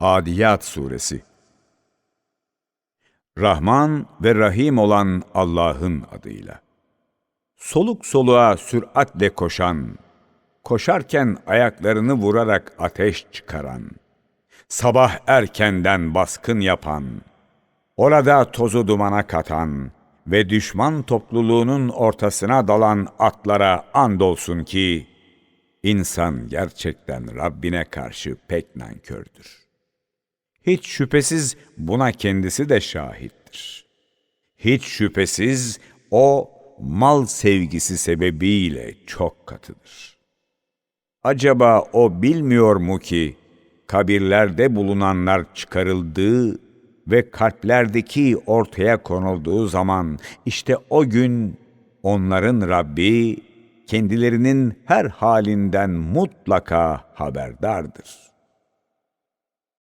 Adiyat Suresi Rahman ve Rahim olan Allah'ın adıyla. Soluk soluğa süratle koşan, koşarken ayaklarını vurarak ateş çıkaran, sabah erkenden baskın yapan, orada tozu dumana katan ve düşman topluluğunun ortasına dalan atlara andolsun ki, insan gerçekten Rabbine karşı pek nankördür. Hiç şüphesiz buna kendisi de şahittir. Hiç şüphesiz o mal sevgisi sebebiyle çok katıdır. Acaba o bilmiyor mu ki kabirlerde bulunanlar çıkarıldığı ve kalplerdeki ortaya konulduğu zaman işte o gün onların Rabbi kendilerinin her halinden mutlaka haberdardır.